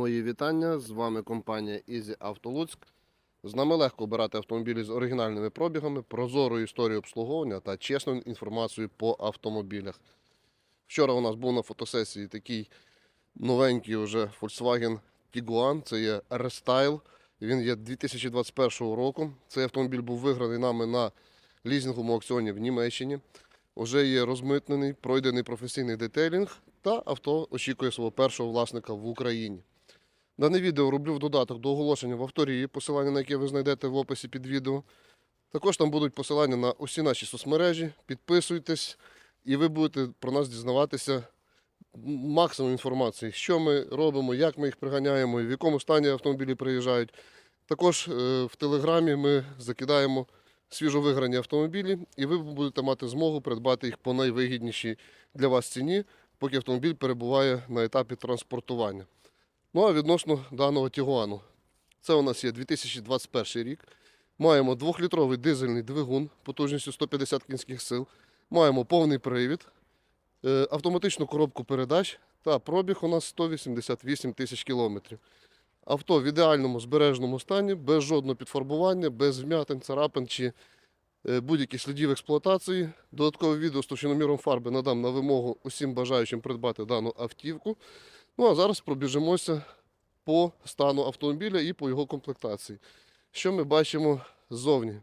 вітання. З вами компанія Easy Auto. З нами легко обирати автомобілі з оригінальними пробігами, прозорою історією обслуговування та чесною інформацією по автомобілях. Вчора у нас був на фотосесії такий новенький уже Volkswagen Tiguan. Це є рестайл. Він є 2021 року. Цей автомобіль був виграний нами на лізинговому аукціоні в Німеччині. Уже є розмитнений, пройдений професійний детейлінг, та авто очікує свого першого власника в Україні. Дане відео роблю в додаток до оголошення в авторії, посилання на яке ви знайдете в описі під відео. Також там будуть посилання на усі наші соцмережі. Підписуйтесь, і ви будете про нас дізнаватися максимум інформації, що ми робимо, як ми їх приганяємо, і в якому стані автомобілі приїжджають. Також е, в Телеграмі ми закидаємо свіжовиграні автомобілі, і ви будете мати змогу придбати їх по найвигіднішій для вас ціні, поки автомобіль перебуває на етапі транспортування. Ну а відносно даного Тігуану. Це у нас є 2021 рік. Маємо 2-літровий дизельний двигун потужністю 150 кінських сил. Маємо повний привід, е, автоматичну коробку передач та пробіг у нас 188 тисяч кілометрів. Авто в ідеальному збереженому стані, без жодного підфарбування, без вмятин, царапин чи е, будь-яких слідів експлуатації. Додаткове відео з товщиноміром фарби надам на вимогу усім бажаючим придбати дану автівку. Ну а зараз пробіжимося по стану автомобіля і по його комплектації. Що ми бачимо ззовні?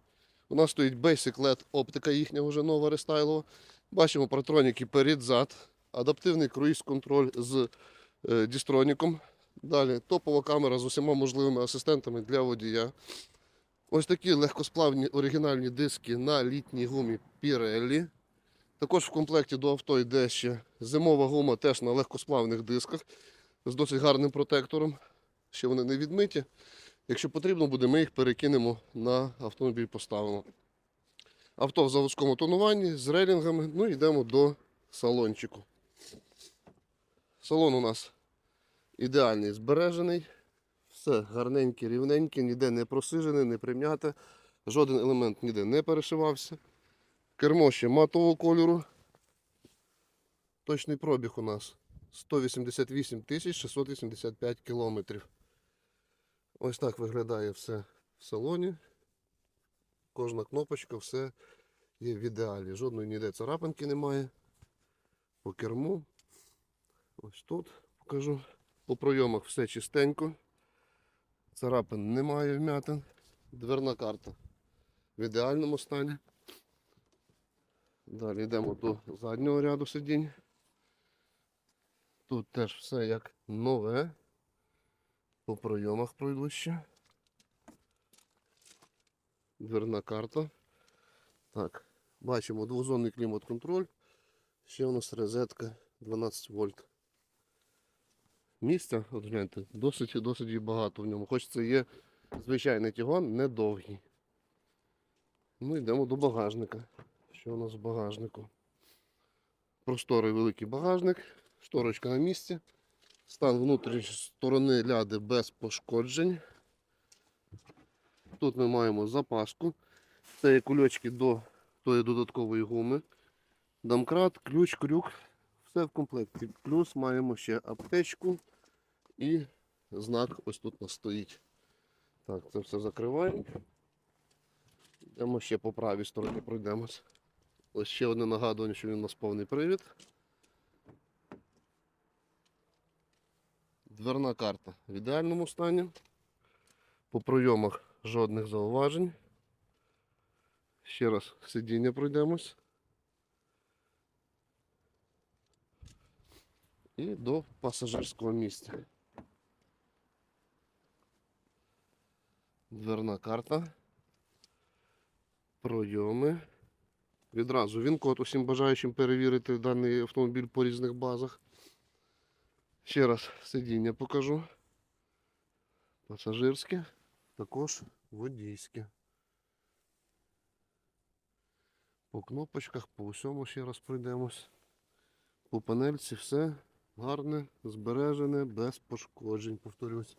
У нас стоїть Basic LED оптика їхня вже нова рестайлова. Бачимо протроніки перед-зад, адаптивний круїз-контроль з е, дістроніком. Далі топова камера з усіма можливими асистентами для водія. Ось такі легкосплавні оригінальні диски на літній гумі Pirelli. Також в комплекті до авто йде ще зимова гума теж на легкосплавних дисках з досить гарним протектором. Ще вони не відмиті. Якщо потрібно буде, ми їх перекинемо на автомобіль, поставимо. Авто в заводському тонуванні з рейлінгами. Ну і йдемо до салончику. Салон у нас ідеальний, збережений. Все гарненьке, рівненьке, ніде не просижене, не прим'яте. Жоден елемент ніде не перешивався. Кермо ще матового кольору. Точний пробіг у нас 188 685 кілометрів. Ось так виглядає все в салоні. Кожна кнопочка, все є в ідеалі. Жодної ніде царапинки немає. По керму. Ось тут покажу. По пройомах все чистенько. Царапин немає вмятин. Дверна карта в ідеальному стані. Далі йдемо до заднього ряду сидінь. Тут теж все як нове. По пройомах пройду ще. Дверна карта. Так, бачимо двозонний клімат-контроль. Ще у нас розетка 12 вольт. Місця, от гляньте, досить досить багато в ньому. Хоч це є звичайний тігон, недовгий. Ну йдемо до багажника. Що у нас в багажнику? Просторий великий багажник, шторочка на місці. Стан внутрішньої сторони ляди без пошкоджень. Тут ми маємо запаску. Це є кульочки до тої додаткової гуми. Домкрат, ключ, крюк. Все в комплекті. Плюс маємо ще аптечку і знак ось тут у нас стоїть. Так, це все закриваємо. Йдемо ще по правій стороні пройдемось. Ось ще одне нагадування, що він у нас повний привід. Дверна карта в ідеальному стані. По пройомах жодних зауважень. Ще раз сидіння пройдемось. І до пасажирського місця. Дверна карта. Пройоми. Відразу він код усім бажаючим перевірити даний автомобіль по різних базах. Ще раз сидіння покажу. Пасажирське, також водійське. По кнопочках, по усьому ще раз пройдемось. По панельці все гарне, збережене, без пошкоджень, повторюсь.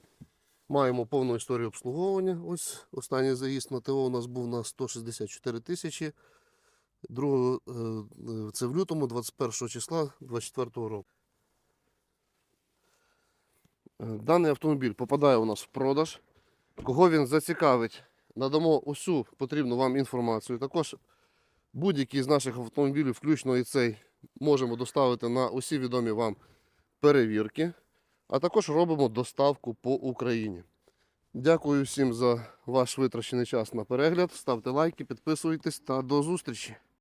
Маємо повну історію обслуговування. Ось останній заїзд на ТО у нас був на 164 тисячі. Другого, е, це в лютому 21 числа 24 року. Е, Даний автомобіль попадає у нас в продаж. Кого він зацікавить, надамо усю потрібну вам інформацію. Також будь-який з наших автомобілів, включно і цей, можемо доставити на усі відомі вам перевірки, а також робимо доставку по Україні. Дякую всім за ваш витрачений час на перегляд. Ставте лайки, підписуйтесь та до зустрічі!